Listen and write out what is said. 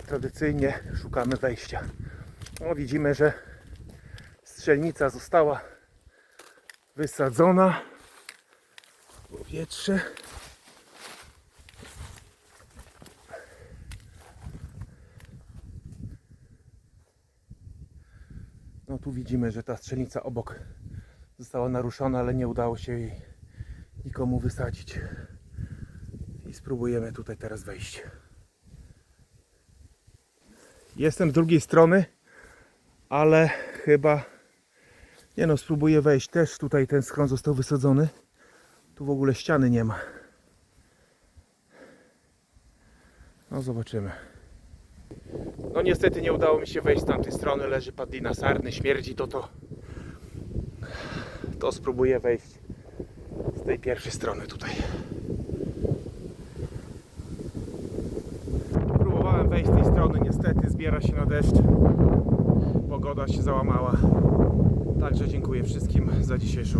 tradycyjnie szukamy wejścia. No, widzimy, że strzelnica została wysadzona w powietrze. No tu widzimy, że ta strzelnica obok została naruszona, ale nie udało się jej nikomu wysadzić. I spróbujemy tutaj teraz wejść. Jestem z drugiej strony, ale chyba nie no, spróbuję wejść. Też tutaj ten schron został wysadzony. Tu w ogóle ściany nie ma. No zobaczymy. No niestety nie udało mi się wejść z tamtej strony. Leży padlina sarny, śmierdzi to to. To spróbuję wejść z tej pierwszej strony tutaj. Próbowałem wejść z tej strony, niestety zbiera się na deszcz. Pogoda się załamała. Także dziękuję wszystkim za dzisiejszą